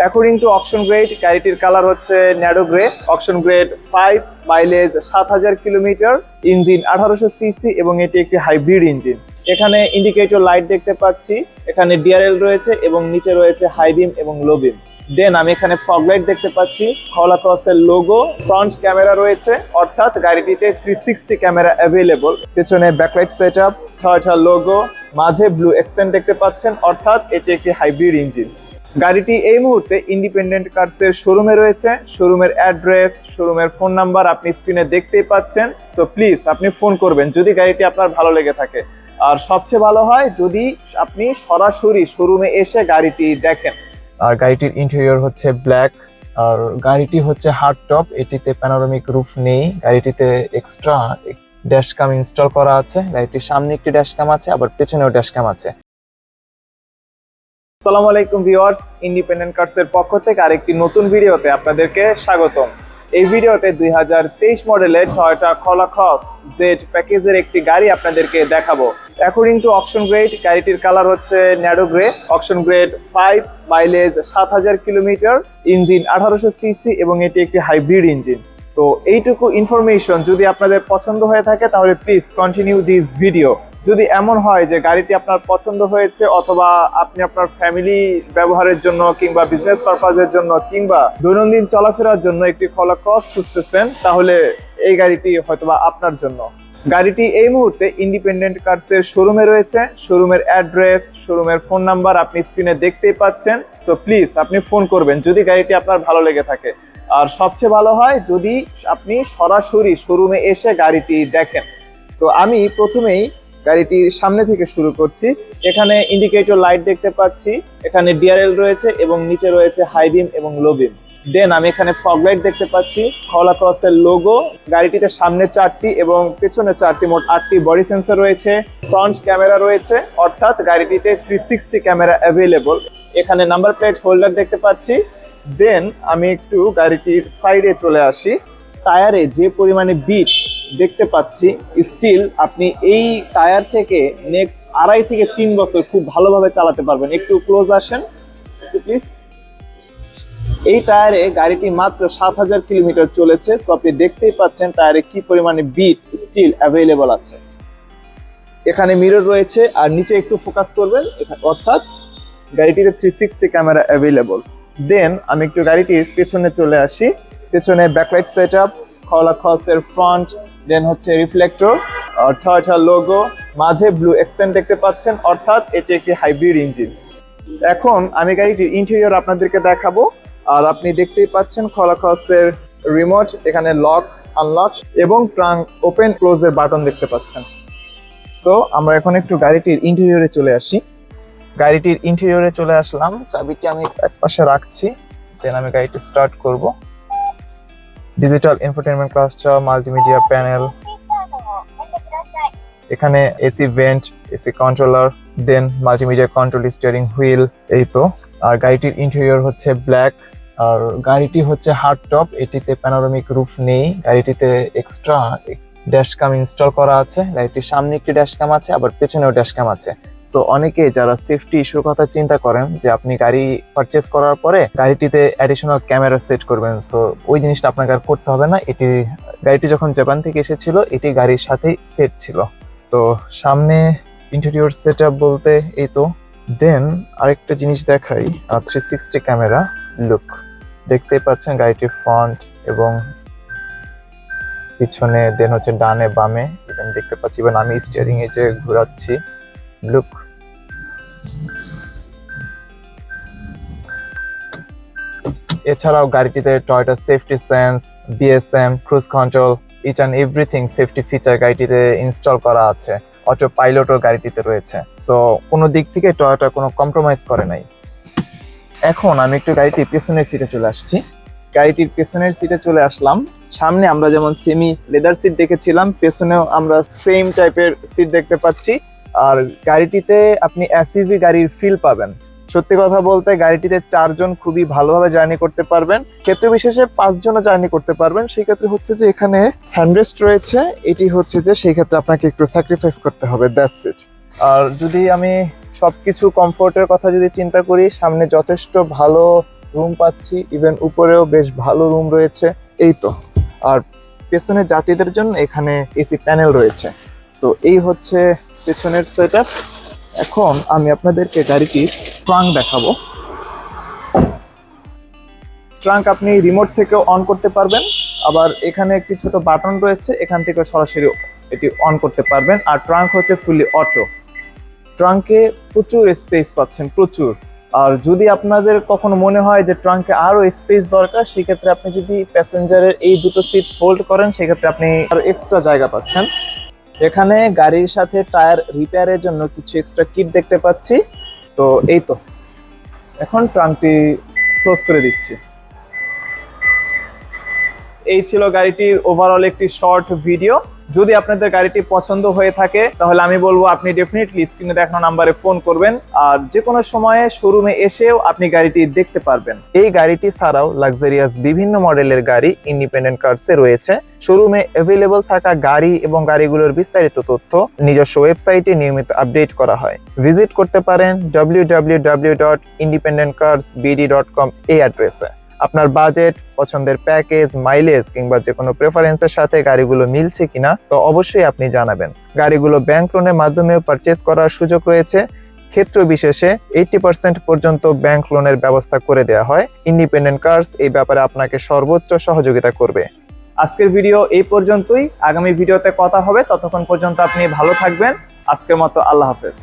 According to auction grade গাড়িটির colour হচ্ছে ন্যাডো grey auction grade five mileage সাত হাজার কিলোমিটার ইঞ্জিন আঠারোশো সিসি এবং এটি একটি হাইব্রিড ইঞ্জিন এখানে ইন্ডিকেটর লাইট দেখতে পাচ্ছি, এখানে ডিআরএল রয়েছে এবং নিচে রয়েছে হাই বিম এবং লো বিম দেন আমি এখানে ফগ লাইট দেখতে পাচ্ছি খলা ক্রসের লোগো ফ্রন্ট ক্যামেরা রয়েছে, অর্থাৎ গাড়িটিতে থ্রি সিক্সটি ক্যামেরা অ্যাভেলেবল পেছনে backlight set up Toyota logo মাঝে ব্লু এক্সেন্ট দেখতে পাচ্ছেন, অর্থাৎ এটি একটি হাইব্রিড ইঞ্জিন গাড়িটি এই মুহূর্তে ইন্ডিপেন্ডেন্ট কার্সের শোরুমে রয়েছে। শোরুমের অ্যাড্রেস শোরুমের ফোন নাম্বার আপনি স্ক্রিনে দেখতেই পাচ্ছেন। সো প্লিজ আপনি ফোন করবেন যদি গাড়িটি আপনার ভালো লেগে থাকে। আর সবচেয়ে ভালো হয় যদি আপনি সরাসরি শোরুমে এসে গাড়িটি দেখেন। আর গাড়িটির ইন্টেরিয়র হচ্ছে ব্ল্যাক আর গাড়িটি হচ্ছে হার্ড টপ এটিতে প্যানোরামিক রুফ নেই। গাড়িটিতে এক্সট্রা ড্যাশ কাম ইনস্টল করা আছে। গাড়িটির সামনে একটি ড্যাশ কাম আছে, আবার পেছনেও ড্যাশ কাম আছে। আসসালামু আলাইকুম ভিউয়ার্স, ইন্ডিপেন্ডেন্ট কার্সের পক্ষ থেকে আরেকটি নতুন ভিডিওতে আপনাদেরকে স্বাগতম। এই ভিডিওতে দুই হাজার তেইশ মডেলের টয়োটা খলা ক্রস জেড প্যাকেজের একটি গাড়ি আপনাদেরকে দেখাবো। অ্যাকর্ডিং টু অপশন গ্রেড গাড়িটির কালার হচ্ছে ন্যাডো grey option grade five mileage সাত হাজার কিলোমিটার ইঞ্জিন আঠারোশো সিসি এবং এটি একটি হাইব্রিড ইঞ্জিন তো এইটুকু ইনফরমেশন যদি আপনাদের পছন্দ হয়ে থাকে তাহলে প্লিজ কন্টিনিউ দিস ভিডিও যদি এমন হয় যে গাড়িটি আপনার পছন্দ হয়েছে অথবা আপনি আপনার ফ্যামিলি ব্যবহারের জন্য কিংবা বিজনেস পারপাজের জন্য কিংবা দৈনন্দিন চলাফেরার জন্য একটি খোলা ক্রস খুঁজতেছেন, তাহলে এই গাড়িটি হয়তোবা আপনার জন্য। গাড়িটি এই মুহূর্তে ইন্ডিপেন্ডেন্ট কার্সের শোরুমে রয়েছে। শোরুমের অ্যাড্রেস শোরুমের ফোন নাম্বার আপনি স্ক্রিনে দেখতেই পাচ্ছেন। সো প্লিজ আপনি ফোন করবেন যদি গাড়িটি আপনার ভালো লেগে থাকে। আর সবচেয়ে ভালো হয় যদি আপনি সরাসরি শোরুমে এসে গাড়িটি দেখেন। তো আমি প্রথমেই গাড়িটির সামনে থেকে শুরু করছি। এখানে ইন্ডিকেটর লাইট দেখতে পাচ্ছি, এখানে ডিআরএল রয়েছে এবং নিচে রয়েছে হাই বিম এবং লো বিম দেন আমি এখানে ফগ লাইট দেখতে পাচ্ছি খলা ক্রসের লোগো গাড়িটিতে সামনে চারটি এবং পেছনে চারটি মোট আটটি বডি সেন্সর রয়েছে ফ্রন্ট ক্যামেরা রয়েছে, অর্থাৎ গাড়িটিতে থ্রি সিক্সটি ক্যামেরা অ্যাভেলেবল এখানে নাম্বার প্লেট হোল্ডার দেখতে পাচ্ছি। দেন আমি একটু গাড়িটির সাইডে চলে আসি। টায়ারে যে পরিমাণে বিট দেখতে পাচ্ছি স্টিল আপনি এই টায়ার থেকে নেক্সট আড়াই থেকে তিন বছর খুব ভালোভাবে চালাতে পারবেন। একটু ক্লোজ আসেন প্লিজ এই টায়ারে গাড়িটি মাত্র সাত হাজার কিলোমিটার চলেছে সো আপনি দেখতেই পাচ্ছেন টায়ারে কি পরিমাণে বিট স্টিল অ্যাভেলেবল আছে। এখানে মিরর রয়েছে, আর নিচে একটু ফোকাস করবেন অর্থাৎ গাড়িটিতে three sixty camera available then আমি একটু গাড়িটির পেছনে চলে আসি, পেছনে ব্যাকলাইট সেট আপ খলা খসের ফ্রন্ট দেন হচ্ছে রিফ্লেক্টর টয়টা লোগো মাঝে ব্লু এক্সেন্ট দেখতে পাচ্ছেন, অর্থাৎ এটি একটি হাইব্রিড ইঞ্জিন এখন আমি গাড়িটির ইন্টেরিয়র আপনাদেরকে দেখাবো, আর আপনি দেখতেই পাচ্ছেন খলা খসের রিমোট এখানে লক আনলক এবং ট্রাঙ্ক ওপেন ক্লোজের বাটন দেখতে পাচ্ছেন। সো আমরা এখন একটু গাড়িটির ইন্টেরিয়রে চলে আসি। গাড়িটির ইন্টেরিয়রে চলে আসলাম, চাবিটি আমি এক পাশে রাখছি দেন আমি গাড়িটি স্টার্ট করব। Digital entertainment cluster multimedia panel এখানে AC vent AC controller then multimedia control steering wheel এই তো। আর গাড়িটির ইন্টেরিয়র হচ্ছে ব্ল্যাক আর গাড়িটি হচ্ছে হার্ড টপ এটিতে প্যানোরামিক রুফ নেই, গাড়িটিতে এক্সট্রা ড্যাশ কাম ইনস্টল করা আছে, গাড়িটির সামনে একটি ড্যাশ কাম আছে, আবার পেছনেও ড্যাশ কাম আছে। সো অনেকে যারা সেফটি ইস্যুর কথা চিন্তা করেন যে আপনি গাড়ি পারচেস করার পরে গাড়িটিতে অ্যাডিশনাল ক্যামেরা সেট করবেন। সো ওই জিনিসটা আপনাকে আর করতে হবে না। এটি গাড়িটি যখন জাপান থেকে এসেছিল, এটি গাড়ির সাথেই সেট ছিল। তো, সামনে ইন্টেরিয়র সেট বলতে এই তো। দেন আরেকটা জিনিস দেখাই থ্রি সিক্সটি ক্যামেরা লুক দেখতেই পাচ্ছেন গাড়িটির ফ্রন্ট এবং পিছনে দেন হচ্ছে ডানে, বামে। ইভেন দেখতে পাচ্ছি ইভেন আমি স্টিয়ারিং এ যে ঘোরাচ্ছি। লুক এছাড়াও গাড়িটিতে Toyota safety sense BSM cruise control each and everything safety feature গাড়িটিতে install করা আছে। অটো পাইলটও গাড়িটিতে রয়েছে। সো কোনো দিক থেকে টয়োটা কোনো কম্প্রোমাইজ করে নাই। এখন আমি একটু গাড়িটির পেছনের সিটে চলে আসছি। গাড়িটির পেছনের সিটে চলে আসলাম। সামনে আমরা যেমন সেমি লেদার সিট দেখেছিলাম, পেছনেও আমরা সেম টাইপের সিট দেখতে পাচ্ছি। আর গাড়িটিতে আপনি এসইভি গাড়ির ফিল পাবেন। সত্যি কথা বলতে গাড়িটিতে চারজন খুবই ভালোভাবে জার্নি করতে পারবেন। ক্ষেত্র বিশেষে পাঁচজনও জার্নি করতে পারবেন। সেই ক্ষেত্রে হচ্ছে যে এখানে হ্যান্ডরেস্ট রয়েছে। এটি হচ্ছে যে সেই ক্ষেত্রে আপনাকে একটু স্যাক্রিফাইস করতে হবে দ্যাটস ইট আর যদি আমি সবকিছু কমফোর্টের কথা যদি চিন্তা করি, সামনে যথেষ্ট ভালো রুম পাচ্ছি। ইভেন উপরেও বেশ ভালো রুম রয়েছে। এই তো। আর পেছনে যাত্রীদের জন্য এখানে এসি প্যানেল রয়েছে। তো এই হচ্ছে পেছনের সেট এখন আমি আপনাদেরকে গাড়িটির ট্রাঙ্ক দেখাবো। ট্রাঙ্ক আপনি রিমোট থেকেও অন করতে পারবেন। আবার এখানে একটি ছোট বাটন রয়েছে, এখান থেকে সরাসরি এটি অন করতে পারবেন। আর ট্রাঙ্ক হচ্ছে ফুলি অটো ট্রাঙ্কে প্রচুর স্পেস পাচ্ছেন, প্রচুর। আর যদি আপনাদের কখনো মনে হয় যে ট্রাঙ্কে আরও স্পেস দরকার, সেক্ষেত্রে আপনি যদি প্যাসেঞ্জারের এই দুটো সিট ফোল্ড করেন, সেক্ষেত্রে আপনি আরও এক্সট্রা জায়গা পাচ্ছেন। এখানে গাড়ির সাথে টায়ার রিপেয়ারের জন্য কিছু এক্সট্রা কিট দেখতে পাচ্ছি। তো এই তো। এখন ট্রাঙ্কটি ক্লোজ করে দিচ্ছি। এই ছিল গাড়িটির ওভারঅল একটি শর্ট ভিডিও যদি আপনাদের গাড়িটি পছন্দ হয়ে থাকে, তাহলে আমি বলব আপনি ডেফিনেটলি স্ক্রিনে দেখানো নাম্বারে ফোন করবেন। আর যে কোনো সময়ে শোরুমে এসেও আপনি গাড়িটি দেখতে পারবেন। এই গাড়িটি ছাড়াও লাক্সারিয়াস বিভিন্ন মডেলের গাড়ি ইন্ডিপেন্ডেন্ট কার্সে রয়েছে। শোরুমে অ্যাভেলেবল থাকা গাড়ি এবং গাড়িগুলোর বিস্তারিত তথ্য নিজস্ব ওয়েবসাইটে নিয়মিত আপডেট করা হয়। ভিজিট করতে পারেন কম এই অ্যাড্রেসে আপনার বাজেট পছন্দের প্যাকেজ মাইলেজ কিংবা যে কোনো প্রেফারেন্সের সাথে গাড়িগুলো মিলছে কিনা, তো অবশ্যই আপনি জানাবেন। গাড়িগুলো ব্যাংক লোনের মাধ্যমেও পারচেস করার সুযোগ রয়েছে। ক্ষেত্র বিশেষে এইটি পার্সেন্ট পর্যন্ত ব্যাংক লোনের ব্যবস্থা করে দেওয়া হয়। ইন্ডিপেন্ডেন্ট কার্স এই ব্যাপারে আপনাকে সর্বোচ্চ সহযোগিতা করবে। আজকের ভিডিও এই পর্যন্তই। আগামী ভিডিওতে কথা হবে। ততক্ষণ পর্যন্ত আপনি ভালো থাকবেন। আজকের মতো আল্লাহ হাফেজ।